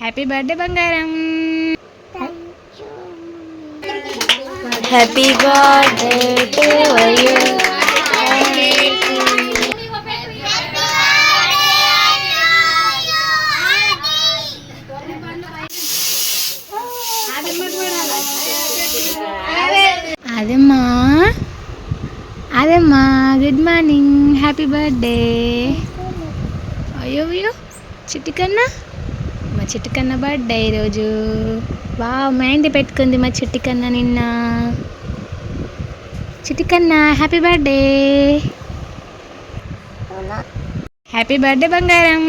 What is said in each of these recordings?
Happy birthday బంగారం happy birthday to you అదేమ్మా. అదేమ్మా గుడ్ మార్నింగ్ హ్యాపీ బర్త్డే అయ్యో అయ్యో. చిట్టుకన్నా చిట్టుకన్న బర్త్డే ఈరోజు. వా మెహందీ పెట్టుకుంది మా చిట్టుకన్న నిన్న. చిట్టుకన్న హ్యాపీ బర్త్డే హ్యాపీ బర్త్డే బంగారం.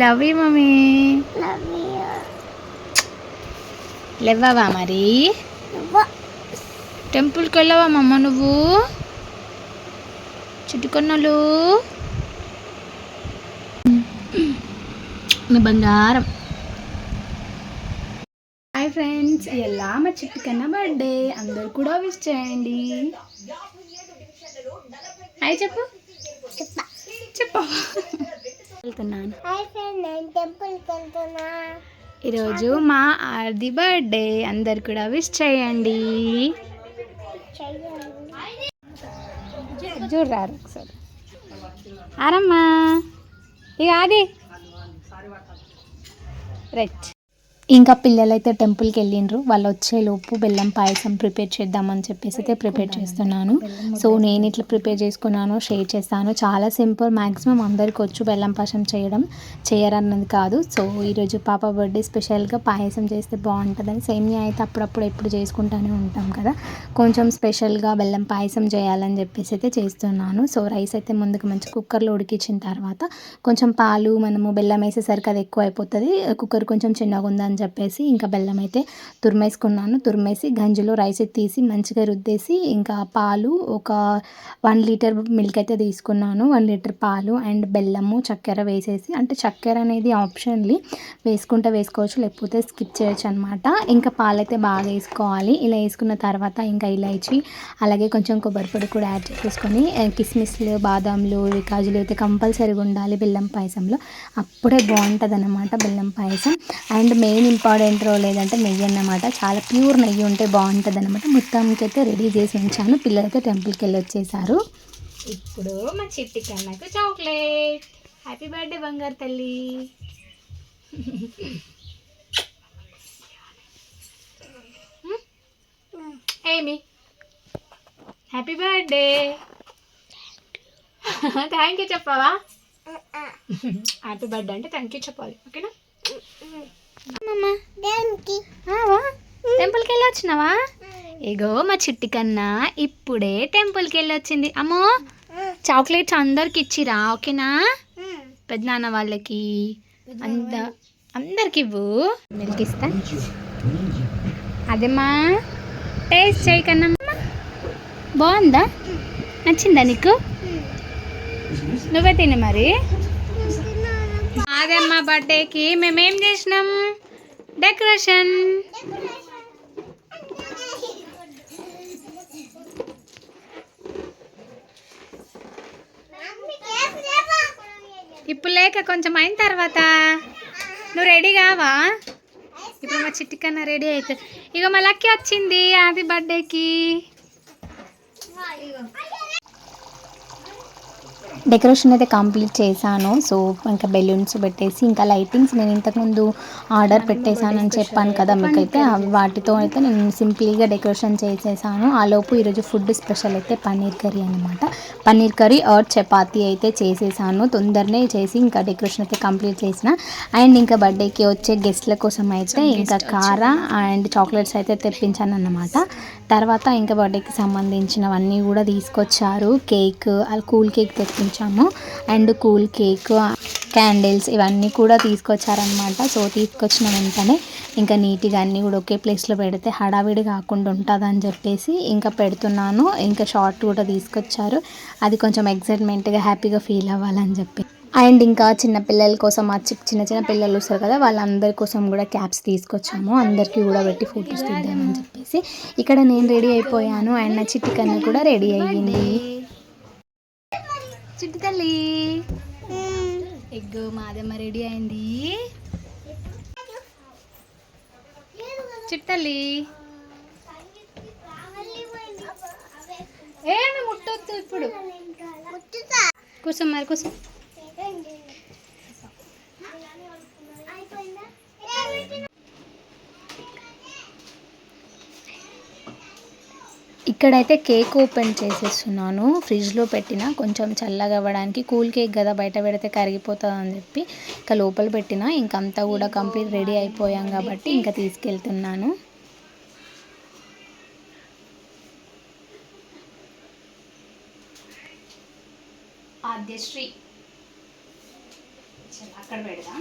Love you mummy love you లేవ్వవా మరి? టెంపుల్కి వెళ్ళవా మమ్మ నువ్వు? చుట్టుకొన్నలు మీ బంగారం. హాయ్ ఫ్రెండ్స్ ఎలా మా చిట్టుకన్న బర్త్డే? అందరు కూడా విష్ చేయండి. హాయ్ చెప్పు. చెప్పు. వెళ్తున్నాను. ఈరోజు మా ఆర్ది బర్త్డే. అందరు కూడా విష్ చేయండి. చూడరారు ఒకసారి. ఆరమ్మా. ఇక ఆది. రైట్. ఇంకా పిల్లలైతే టెంపుల్కి వెళ్ళిండ్రు. వాళ్ళు వచ్చేలోపు బెల్లం పాయసం ప్రిపేర్ చేద్దామని చెప్పేసి అయితే ప్రిపేర్ చేస్తున్నాను. సో నేను ఇట్లా ప్రిపేర్ చేసుకున్నాను షేర్ చేస్తాను. చాలా సింపుల్ మ్యాక్సిమం అందరికి వచ్చు బెల్లం పాయసం చేయడం. చేయరన్నది కాదు. సో ఈరోజు పాప బర్త్డే స్పెషల్గా పాయసం చేస్తే బాగుంటుందని సేమియా అయితే అప్పుడప్పుడు ఎప్పుడు చేసుకుంటూనే ఉంటాం కదా. కొంచెం స్పెషల్గా బెల్లం పాయసం చేయాలని చెప్పేసి అయితే చేస్తున్నాను. సో రైస్ అయితే ముందుకు మంచి కుక్కర్లో ఉడికించిన తర్వాత కొంచెం పాలు మనము బెల్లం వేసేసరికి అది ఎక్కువ అయిపోతుంది కుక్కర్ కొంచెం చిన్నగా ఉందని అని చెప్పేసి ఇంకా బెల్లం అయితే తురిమేసుకున్నాను. తురిమేసి గంజిలో రైస్ తీసి మంచిగా రుద్దేసి ఇంకా పాలు ఒక వన్ లీటర్ మిల్క్ అయితే తీసుకున్నాను. వన్ లీటర్ పాలు అండ్ బెల్లము చక్కెర వేసేసి అంటే చక్కెర అనేది ఆప్షన్లీ వేసుకుంటే వేసుకోవచ్చు లేకపోతే స్కిప్ చేయొచ్చు అనమాట ఇంకా పాలైతే బాగా వేసుకోవాలి. ఇలా వేసుకున్న తర్వాత ఇంకా ఇలాచి అలాగే కొంచెం కొబ్బరి పొడి కూడా యాడ్ చేసుకొని కిస్మిస్లు బాదాంలు ఇవి అయితే కంపల్సరీగా ఉండాలి బెల్లం పాయసంలో. అప్పుడే బాగుంటుంది అనమాట బెల్లం పాయసం. అండ్ మెయిన్ ఇంపార్టెంట్ రోల్ ఏదంటే నెయ్యి అన్నమాట. చాలా ప్యూర్ నెయ్యి ఉంటే బాగుంటుంది అనమాట మొత్తానికి అయితే రెడీ చేసి ఉంచాను. పిల్లలైతే టెంపుల్కి వెళ్ళి వచ్చేసారు. ఇప్పుడు మా చిట్టి కన్నకు చాక్లెట్. హ్యాపీ బర్త్డే బంగారు తల్లి. ఏమి? హ్యాపీ బర్త్డే థ్యాంక్ యూ చెప్పావా? హ్యాపీ బర్త్డే అంటే థ్యాంక్ యూ చెప్పాలి. ఓకేనా దేనికి ఆవా టెంపుల్కి వెళ్ళి వచ్చినావా? ఇగో మా చిట్టి కన్నా ఇప్పుడే టెంపుల్కి వెళ్ళి వచ్చింది. అమ్మో చాక్లెట్స్ అందరికి ఇచ్చిరా ఓకేనా? పెద్దనాన్న వాళ్ళకి. అంద అందరికి ఇవ్వు. మిల్క్ ఇస్తా. అదేమ్మా టేస్ట్ చేయి కన్నమ్మా బాగుందా? నచ్చిందా నీకు? నువ్వే తిని మరి. అదేమ్మా బర్త్డేకి మేమేం చేసినాం? డెకరేషన్. ఇప్పుడు లేక కొంచెం అయిన తర్వాత. నువ్వు రెడీ కావా? ఇప్పుడు మా చిట్టికన్నా రెడీ అవుతుంది ఇక మా లక్కీ వచ్చింది అది బర్త్డేకి. డెకరేషన్ అయితే కంప్లీట్ చేశాను. సో ఇంకా బెలూన్స్ పెట్టేసి ఇంకా లైటింగ్స్ నేను ఇంతకుముందు ఆర్డర్ పెట్టేశాను అని చెప్పాను కదా మీకైతే. వాటితో అయితే నేను సింపుల్గా డెకరేషన్ చేసేసాను. ఆ లోపు ఈరోజు ఫుడ్ స్పెషల్ అయితే పన్నీర్ కర్రీ అనమాట పన్నీర్ కర్రీ ఆర్ చపాతీ అయితే చేసేసాను. తొందరనే చేసి ఇంకా డెకరేషన్ అయితే కంప్లీట్ చేసిన. అండ్ ఇంకా బర్త్డేకి వచ్చే గెస్ట్ల కోసం అయితే ఇంకా కార అండ్ చాక్లెట్స్ అయితే తెప్పించాను అన్నమాట తర్వాత ఇంకా బర్త్డేకి సంబంధించినవన్నీ కూడా తీసుకొచ్చారు. కేక్ కూల్ కేక్ తీసుకొచ్చాము. అండ్ కూల్ కేక్ క్యాండిల్స్ ఇవన్నీ కూడా తీసుకొచ్చారనమాట సో తీసుకొచ్చిన వెంటనే ఇంకా నీట్గా అన్నీ కూడా ఒకే ప్లేస్లో పెడితే హడావిడి కాకుండా ఉంటుంది అని చెప్పేసి ఇంకా పెడుతున్నాను. ఇంకా షార్ట్ కూడా తీసుకొచ్చారు. అది కొంచెం ఎక్సైట్మెంట్గా హ్యాపీగా ఫీల్ అవ్వాలని చెప్పి. అండ్ ఇంకా చిన్న పిల్లల కోసం ఆ చి- చిన్న చిన్న పిల్లలు వస్తారు కదా వాళ్ళందరి కోసం కూడా క్యాప్స్ తీసుకొచ్చాము. అందరికీ కూడా పెట్టి ఫొటోస్ తీద్దామని చెప్పేసి. ఇక్కడ నేను రెడీ అయిపోయాను. అండ్ నా చిట్టి కన్నా కూడా రెడీ అయ్యింది. తల్లి ఎగ్ మాదమ్మ రెడీ అయింది. చిట్టి తల్లి ఏమి ముట్టొద్దు ఇప్పుడు. కూర్చో మరి కూర్చో. ఇక్కడైతే కేక్ ఓపెన్ చేసేస్తున్నాను. ఫ్రిడ్జ్లో పెట్టిన కొంచెం చల్లగా అవ్వడానికి కూల్ కేక్ కదా బయట పెడితే కరిగిపోతుంది అని చెప్పి ఇంకా లోపల పెట్టిన. ఇంకంతా కూడా కంప్లీట్ రెడీ అయిపోయాం కాబట్టి ఇంకా తీసుకెళ్తున్నాను. ఆద్యశ్రీ. అక్కడ పెడదాం.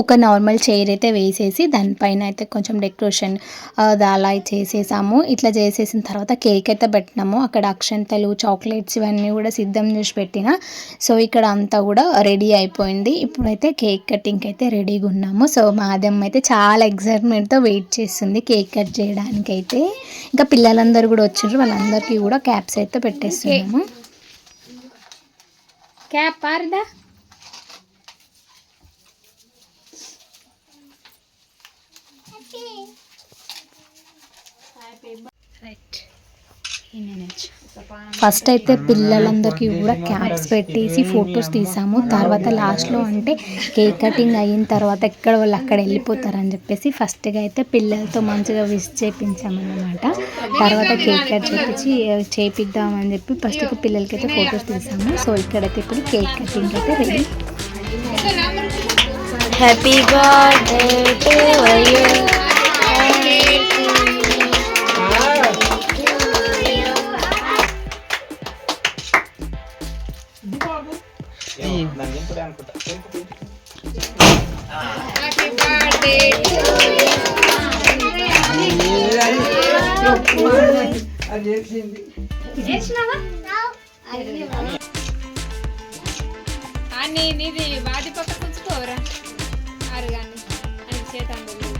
ఒక నార్మల్ చైర్ అయితే వేసేసి దానిపైన అయితే కొంచెం డెకరేషన్ అలా చేసేసాము. ఇట్లా చేసేసిన తర్వాత కేక్ అయితే పెట్టినాము. అక్కడ అక్షంతలు చాక్లెట్స్ ఇవన్నీ కూడా సిద్ధం చేసి పెట్టిన. సో ఇక్కడ అంతా కూడా రెడీ అయిపోయింది. ఇప్పుడైతే కేక్ కటింగ్ అయితే రెడీగా ఉన్నాము. సో మా అదమ్మ అయితే చాలా ఎగ్జైట్మెంట్తో వెయిట్ చేస్తుంది కేక్ కట్ చేయడానికి అయితే ఇంకా పిల్లలందరూ కూడా వచ్చారు. వాళ్ళందరికీ కూడా క్యాప్స్ అయితే పెట్టేస్తున్నాము. క్యాప్ ఆర్దా రైట్ ఫస్ట్ అయితే పిల్లలందరికీ కూడా క్యాప్స్ పెట్టేసి ఫొటోస్ తీసాము. తర్వాత లాస్ట్లో అంటే కేక్ కటింగ్ అయిన తర్వాత ఎక్కడ వాళ్ళు అక్కడ వెళ్ళిపోతారని చెప్పేసి ఫస్ట్గా అయితే పిల్లలతో మంచిగా విష్ చేయించామన్నమాట తర్వాత కేక్ కట్ చేపించి చేపిద్దామని చెప్పి ఫస్ట్ పిల్లలకి అయితే ఫొటోస్ తీసాము. సో ఇక్కడైతే ఇప్పుడు కేక్ కటింగ్ అయితే ready. Happy birthday to you నీది వాది పక్క పుచ్చుకోవరా అరుగాని అని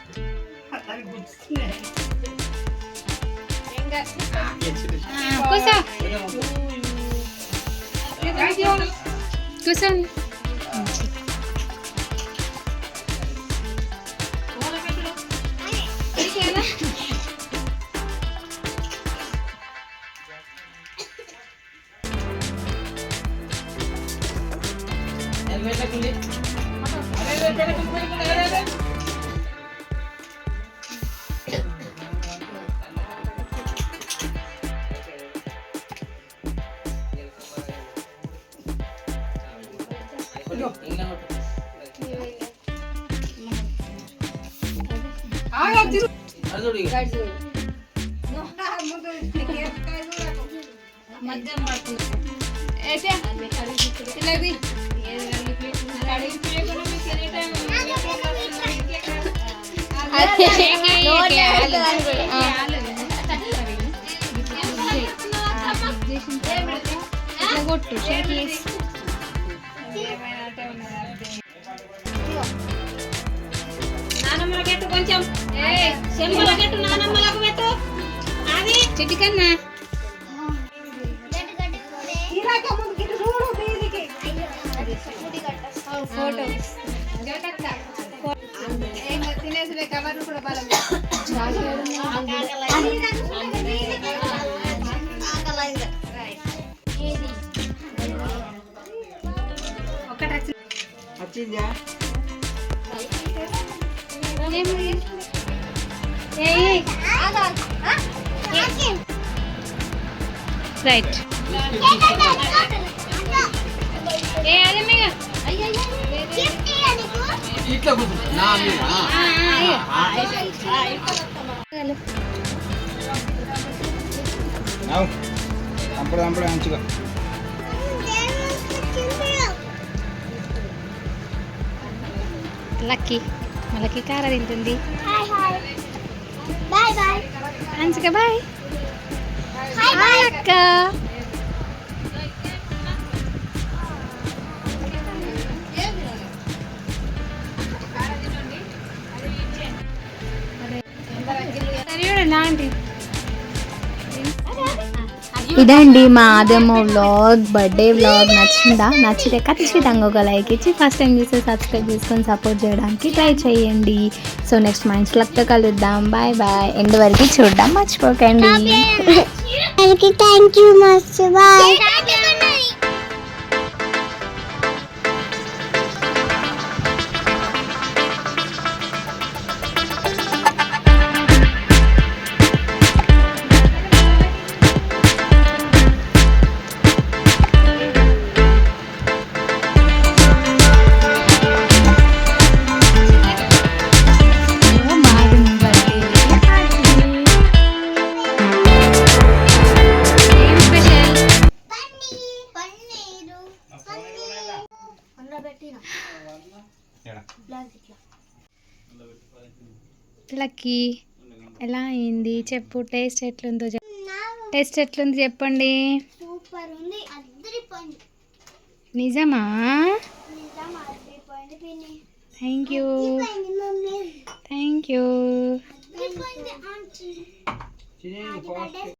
కూసో. కూర్చోండి కొట్టు షేక్ చేసి నానమ్మలకెట్టు కొంచెం చెంబలకెట్టు నానమ్మలకు పెట్టు. అది చెట్టు కన్నా ఫోటో. తినేసి కవర్ కూడా బలం వచ్చిందా రైట్ అప్పుడు అప్పుడు మంచిగా. లక్కీ. లక్కీ కార తింటుంది. Hi hi. బాయ్ బాయ్ మంచిగా బాయ్ హాయ్ బాయ్ అక్క ఇదండి మా ఆదమ్మ వ్లాగ్ బర్త్డే వ్లాగ్ నచ్చిందా? నచ్చితే ఖచ్చితంగా ఒక లైక్ ఇచ్చి ఫస్ట్ టైం చూస్తే సబ్స్క్రైబ్ చేసుకొని సపోర్ట్ చేయడానికి ట్రై చేయండి. సో నెక్స్ట్ మా ఇంట్లోతో కలుద్దాం. బాయ్ బాయ్ ఎండ్ వరకు చూడడం మర్చిపోకండి. Thank you much bye Lucky ఎలా అయింది? చెప్పు టేస్ట్ ఎట్లుందో టేస్ట్ ఎట్లుంది చెప్పండి. సూపర్ ఉంది అద్దరిపోయింది నిజమా థ్యాంక్ యూ థ్యాంక్ యూ